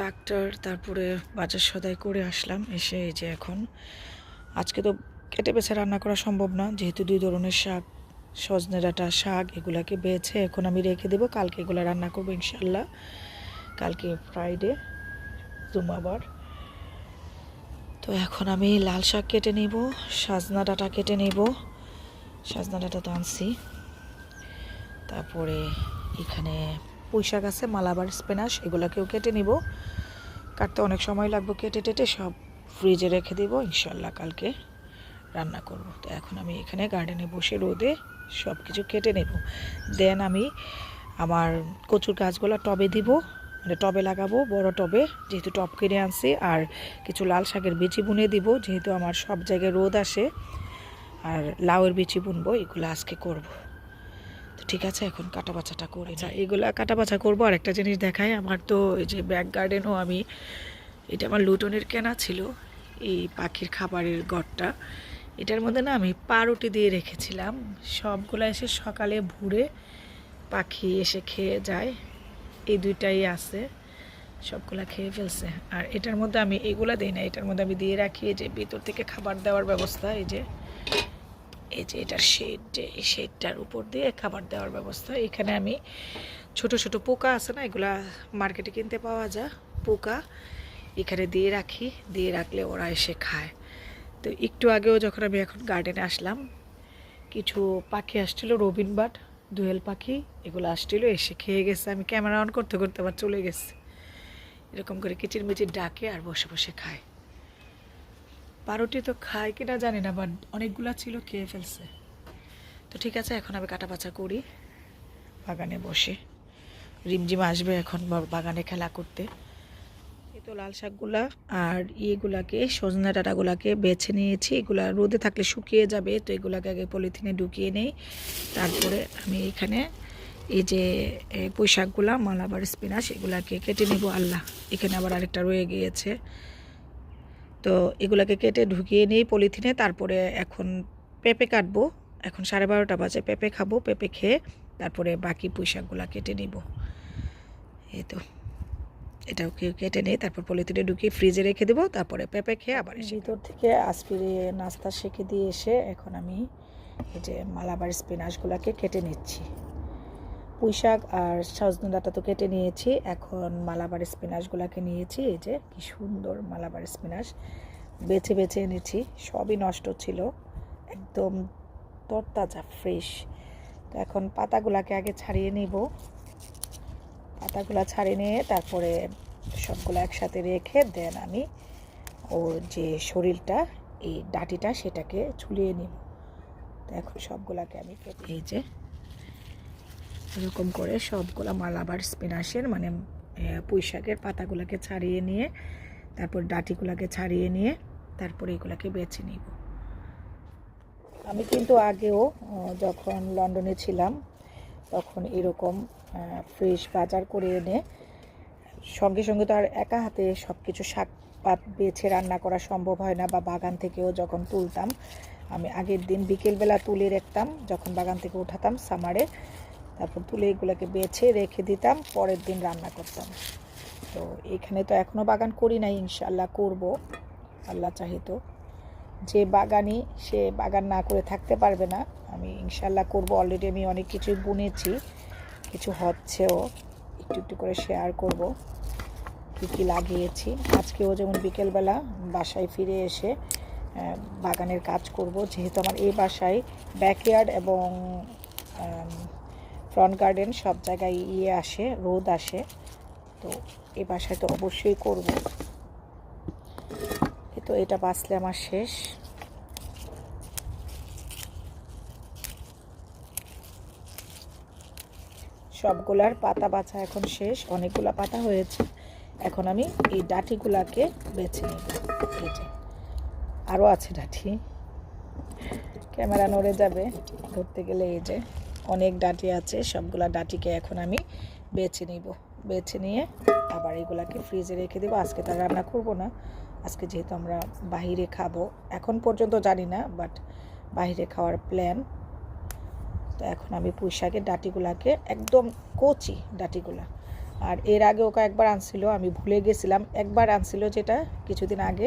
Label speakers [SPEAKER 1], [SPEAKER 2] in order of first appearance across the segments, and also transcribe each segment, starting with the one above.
[SPEAKER 1] Doctor, তারপরে বাজার সদাই করে আসলাম, এসে এই যে এখন। আজকে তো কেটে বেছে রান্না করা সম্ভব না, যেহেতু দুই ধরনের শাক, সজনে ডাঁটা শাক এগুলাকে বেছে এখন আমি রেখে দেবো, কালকে এগুলো রান্না করব ইনশাল্লাহ কালকে ফ্রাইডে জুমাবার তো এখন আমি লাল শাক কেটে নিব, সাজনা ডাঁটা কেটে নিব, সাজনা ডাঁটা তো আনছি। তারপরে এখানে পুঁই শাক আছে, মালাবার, স্পিনাশ, এগুলোকেও কেটে নিব। কাটতে অনেক সময় লাগবে কেটে টেটে, সব ফ্রিজে রেখে দিব। ইনশাল্লাহ কালকে রান্না করব। তো এখন আমি এখানে গার্ডেনে বসে রোদে সব কিছু কেটে নেব। দেন আমি আমার কচুর গাছগুলো টবে দিব মানে টবে লাগাবো, বড় টবে, যেহেতু টব কিনে আনছি। আর কিছু লাল শাকের বিচি বুনে দিব, যেহেতু আমার সব জায়গায় রোদ আসে। আর লাউয়ের বিচি বুনবো, এগুলো আজকে করব। তো ঠিক আছে এখন কাটা বাছাটা করে যা এগুলা কাটা বাছা করব। আর একটা জিনিস দেখায় আমার তো এই যে ব্যাক গার্ডেনও আমি এটা আমার লুটনের কেনা ছিল এই পাখির খাবারের গড়টা। এটার মধ্যে না আমি পাউরুটি দিয়ে রেখেছিলাম। সবগুলো এসে সকালে ভুরে পাখি এসে খেয়ে যায়। এই দুইটাই আছে সবগুলা খেয়ে ফেলছে। আর এটার মধ্যে আমি এগুলা দিই না এটার মধ্যে আমি দিয়ে রাখি এই যে ভিতর থেকে খাবার দেওয়ার ব্যবস্থা এই যে এই যে এটার শেড শেডটার উপর দিয়ে খাবার দেওয়ার ব্যবস্থা। এখানে আমি ছোট ছোট পোকা আছে না, এগুলা মার্কেটে কিনতে পাওয়া যায়, পোকা। এখানে দিয়ে রাখি, দিয়ে রাখলে ওরা এসে খায়। তো একটু আগেও যখন আমি এখন গার্ডেনে আসলাম, কিছু পাখি আসছিল রবিন বাট দোয়েল পাখি, এগুলো আসছিল, এসে খেয়ে গেছে। আমি ক্যামেরা অন করতে করতে আবার চলে গেছে। এরকম করে কিচির মিচির ডাকে আর বসে বসে খায়। পারোটি তো খায় কিনা জানি না বাট অনেকগুলা ছিল খেয়ে ফেলছে। তো ঠিক আছে এখন আমি কাটা বাছা করি। বাগানে বসে। রিমঝিম আসবে এখন বাগানে খেলা করতে। এই তো লাল শাকগুলা আর ইয়েগুলাকে সজনা ডাঁটাগুলাকে বেছে নিয়েছি। এগুলা রোদে থাকলে শুকিয়ে যাবে তো এগুলাকে আগে পলিথিনে ঢুকিয়ে নেই। তারপরে আমি এখানে এই যে এ, পুঁই শাকগুলা মালাবার স্পিনাচ এগুলাকে কেটে নিব। আল্লাহ এখানে আবার আরেকটা রয়ে গিয়েছে। তো এগুলাকে কেটে ঢুকিয়ে নিই পলিথিনে, তারপরে এখন পেঁপে কাটবো। এখন সাড়ে বারোটা বাজে, পেঁপে খাব, পেঁপে খেয়ে তারপরে বাকি পুঁই শাকগুলা কেটে নিব। এই তো। এটাও কে- কেটে নিই, তারপর পলিথিনে ঢুকিয়ে ফ্রিজে রেখে দেবো, তারপরে পেঁপে খেয়ে আবার ভিতর থেকে আসপিরে নাস্তা শেখে দিয়ে এসে এখন আমি এই যে মালাবার স্পিনাচগুলোকে কেটে নিচ্ছি। পুঁই শাক আর সজনে ডাঁটা তো কেটে নিয়েছি। এখন মালাবার স্পিনাশগুলোকে নিয়েছি। এই যে কি সুন্দর মালাবার স্পিনাশ বেছে বেছে এনেছি। সবই নষ্ট ছিল। একদম তরতাজা, ফ্রেশ। তো এখন পাতাগুলাকে আগে ছাড়িয়ে নিব। পাতাগুলো ছাড়িয়ে নিয়ে তারপরে সবগুলো একসাথে রেখে দেন আমি ওর যে শরীরটা, এই ডাটিটা সেটাকে ঝুলিয়ে নিব। তো এখন সবগুলাকে আমি এই যে এরকম করে সবগুলো মালাবার স্পিনাশের মানে আহ, পুঁই শাকের পাতাগুলোকে ছাড়িয়ে নিয়ে তারপর ডাটিগুলোকে ছাড়িয়ে নিয়ে তারপরে এগুলোকে বেছে নিব। আমি কিন্তু আগেও যখন লন্ডনে ছিলাম তখন এরকম ফ্রেশ বাজার করে এনে সঙ্গে সঙ্গে তো আর একা হাতে সব কিছু শাক পাত বেছে রান্না করা সম্ভব হয় না বা বাগান থেকেও যখন তুলতাম আমি আগের দিন বিকেলবেলা তুলে রাখতাম যখন বাগান থেকে উঠাতাম সামারে তারপর তুলে এগুলোকে বেছে রেখে দিতাম, পরের দিন রান্না করতাম। তো এখানে তো এখনও বাগান করি নাই ইনশাল্লাহ করব, আল্লাহ চাহিত যে বাগানি সে বাগান না করে থাকতে পারবে না, আমি ইনশাল্লাহ করব। অলরেডি আমি অনেক কিছু বুনেছি, কিছু হচ্ছেও, একটু একটু করে শেয়ার করব, কী কী লাগিয়েছি। আজকেও যেমন বিকেলবেলা বাসায় ফিরে এসে বাগানের কাজ করব, যেহেতু আমার এই বাসায় ব্যাকয়ার্ড এবং ফ্রন্ট গার্ডেন সব জায়গায় ইয়ে আসে, রোদ আসে। তো এ বাসায় তো অবশ্যই করব। তো এটা বাঁচলে আমার শেষ। সবগুলার পাতা বাছা এখন শেষ, অনেকগুলা পাতা হয়েছে। এখন আমি এই ডাঁটিগুলাকে বেছে নেব। আরও আছে ডাঁটি। ক্যামেরা নড়ে যাবে, ধরতে গেলে এই যে। অনেক ডাঁটি আছে, সবগুলা ডাঁটিকে এখন আমি বেছে নিব। বেছে নিয়ে আবার এগুলাকে ফ্রিজে রেখে দেবো। আজকে তার রান্না করব না। আজকে যেহেতু আমরা বাহিরে খাব, এখন পর্যন্ত জানি না বাট বাইরে খাওয়ার প্ল্যান তো এখন আমি পুঁই শাকের ডাঁটিগুলাকে একদম কচি ডাঁটিগুলা। আর এর আগেও একবার আনছিল, আমি ভুলে গেছিলাম। একবার আনছিল যেটা কিছুদিন আগে,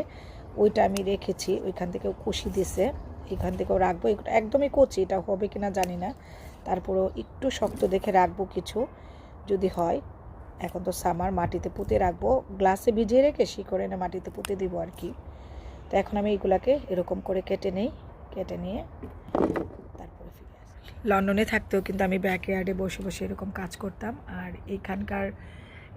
[SPEAKER 1] ওইটা আমি রেখেছি, ওইখান থেকেও কষি দিছে। এখান থেকেও রাখব। একদমই কচি, এটা হবে কিনা জানি না। তারপরেও একটু শক্ত দেখে রাখব কিছু, যদি হয়। এখন তো সামার মাটিতে পুঁতে রাখব। গ্লাসে ভিজিয়ে রেখে শিকড়ে এনে মাটিতে পুঁতে দিব আর কি। তো এখন আমি এগুলাকে এরকম করে কেটে নেই, কেটে নিয়ে তারপরে ফিরে আসি। লন্ডনে থাকতেও কিন্তু আমি ব্যাকয়ার্ডে বসে বসে এরকম কাজ করতাম। আর এখানকার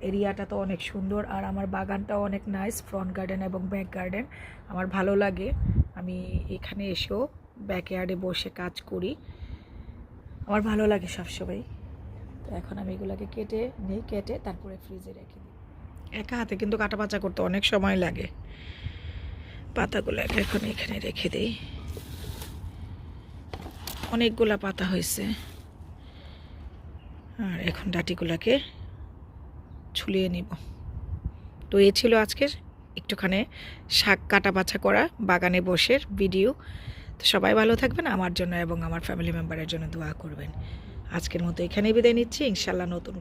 [SPEAKER 1] এরিয়াটা তো অনেক সুন্দর আর আমার বাগানটাও অনেক নাইস ফ্রন্ট গার্ডেন এবং ব্যাক গার্ডেন আমার ভালো লাগে। আমি এখানে এসেও ব্যাকয়ার্ডে বসে কাজ করি। আমার ভালো লাগে সবসময়। তো এখন আমি এগুলোকে কেটে নিই, কেটে তারপরে ফ্রিজে রেখে দিই। একা হাতে কিন্তু কাটা বাচা করতে অনেক সময় লাগে। পাতাগুলো এখন এখানে রেখে দিই। অনেকগুলা পাতা হয়েছে। আর এখন ডাটিগুলোকে ছুলিয়ে নিব। তো এ ছিল আজকের একটুখানি শাক কাটা বাছা করা, বাগানে বসে ভিডিও তো সবাই ভালো থাকবেন, আমার জন্য এবং আমার ফ্যামিলি মেম্বারের জন্য দোয়া করবেন। আজকের মতো এখানেই বিদায় নিচ্ছি ইনশাল্লাহ নতুন